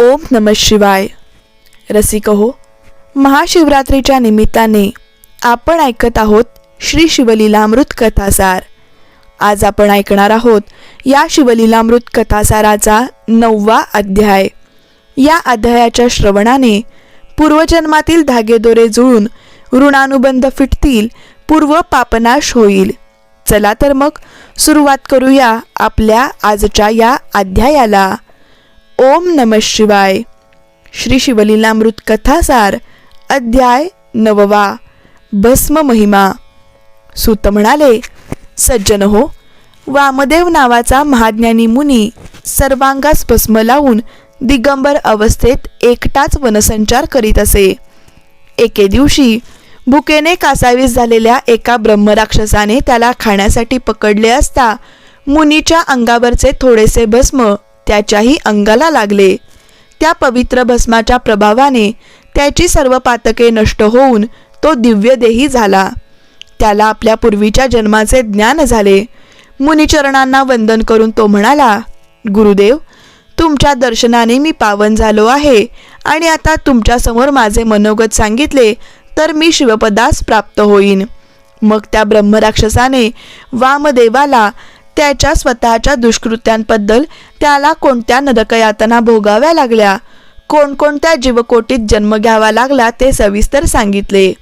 ओम नम शिवाय. रसिक हो महाशिवरात्रीच्या निमित्ताने आपण ऐकत आहोत श्री शिवलीलामृत कथासार. आज आपण ऐकणार आहोत या शिवलीलामृत कथासाराचा नववा अध्याय. या अध्यायाच्या श्रवणाने पूर्वजन्मातील धागेदोरे जुळून ऋणानुबंध फिटतील पूर्व पापनाश होईल. चला तर मग सुरुवात करूया आपल्या आजच्या या अध्यायाला. ओम नम शिवाय. श्री शिवलीलामृत कथासार अध्याय नववा भस्म महिमा. सूत म्हणाले सज्जन हो वामदेव नावाचा महाज्ञानी मुनी सर्वांगास भस्म लावून दिगंबर अवस्थेत एकटाच वनसंचार करीत असे. एके दिवशी भुकेने कासावीस झालेल्या एका ब्रह्मराक्षसाने त्याला खाण्यासाठी पकडले असता मुनीच्या अंगावरचे थोडेसे भस्म त्याच्याही अंगाला लागले. त्या पवित्र भस्माच्या प्रभावाने त्याची सर्व पातके नष्ट होऊन तो दिव्यदेही झाला. त्याला आपल्या पूर्वीच्या जन्माचे ज्ञान झाले. मुनिचरणांना वंदन करून तो म्हणाला गुरुदेव तुमच्या दर्शनाने मी पावन झालो आहे आणि आता तुमच्यासमोर माझे मनोगत सांगितले तर मी शिवपदास प्राप्त होईन. मग त्या ब्रह्मराक्षसाने वामदेवाला त्याच्या स्वतःच्या दुष्कृत्यांबद्दल त्याला कोणत्या नरकयातना भोगाव्या लागल्या? कोणकोणत्या जीवकोटीत जन्म घ्यावा लागला ते सविस्तर सांगितले.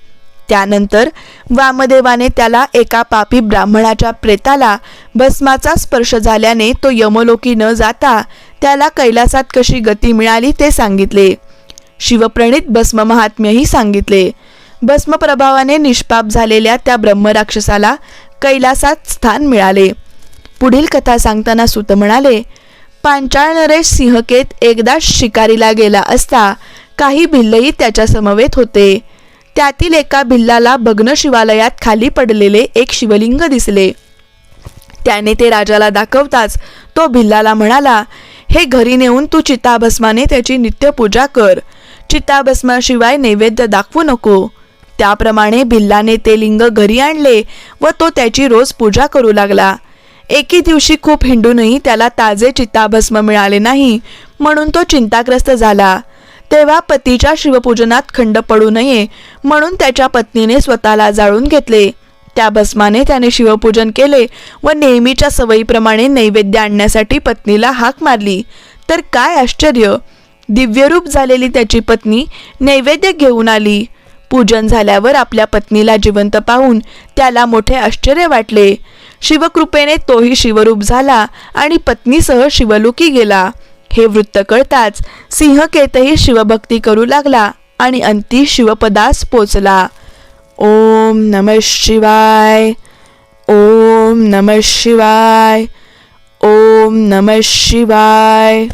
त्यानंतर वामदेवाने त्याला एका पापी ब्राह्मणाच्या प्रेताला भस्माचा स्पर्श झाल्याने तो यमलोकी न जाता त्याला कैलासात कशी गती मिळाली ते सांगितले. शिवप्रणित भस्म महात्म्यही सांगितले. भस्म प्रभावाने निष्पाप झालेल्या त्या ब्रह्मराक्षसाला कैलासात स्थान मिळाले. पुढील कथा सांगताना सुत म्हणाले पांचाळ नरेश सिंहकेत एकदा शिकारीला गेला असता काही भिल्लही त्याच्या समवेत होते. त्यातील एका भिल्लाला भग्न शिवालयात खाली पडलेले एक शिवलिंग दिसले. त्याने ते राजाला दाखवताच तो भिल्लाला म्हणाला हे घरी नेऊन तू चिताभस्माने त्याची नित्यपूजा कर. चिताभस्माशिवाय नैवेद्य दाखवू नको. त्याप्रमाणे भिल्लाने ते लिंग घरी आणले व तो त्याची रोज पूजा करू लागला. एके दिवशी खूप हिंडूनही त्याला ताजे चित्ताभस्म मिळाले नाही म्हणून तो चिंताग्रस्त झाला. तेव्हा पतीच्या शिवपूजनात खंड पडू नये म्हणून त्याच्या पत्नीने स्वतःला जाळून घेतले. त्या भस्माने त्याने शिवपूजन केले व नेहमीच्या सवयीप्रमाणे नैवेद्य आणण्यासाठी पत्नीला हाक मारली. तर काय आश्चर्य! दिव्यरूप झालेली त्याची पत्नी नैवेद्य घेऊन आली. पूजन झाल्यावर आपल्या पत्नीला जिवंत पाहून त्याला मोठे आश्चर्य वाटले. शिवकृपेने तोही शिवरूप झाला आणि पत्नीसह शिवलोकी गेला. हे वृत्त कळताच सिंहकेतही शिवभक्ती करू लागला आणि अंती शिवपदास पोचला. ओम नम शिवाय ओम नम शिवाय ओम नम शिवाय.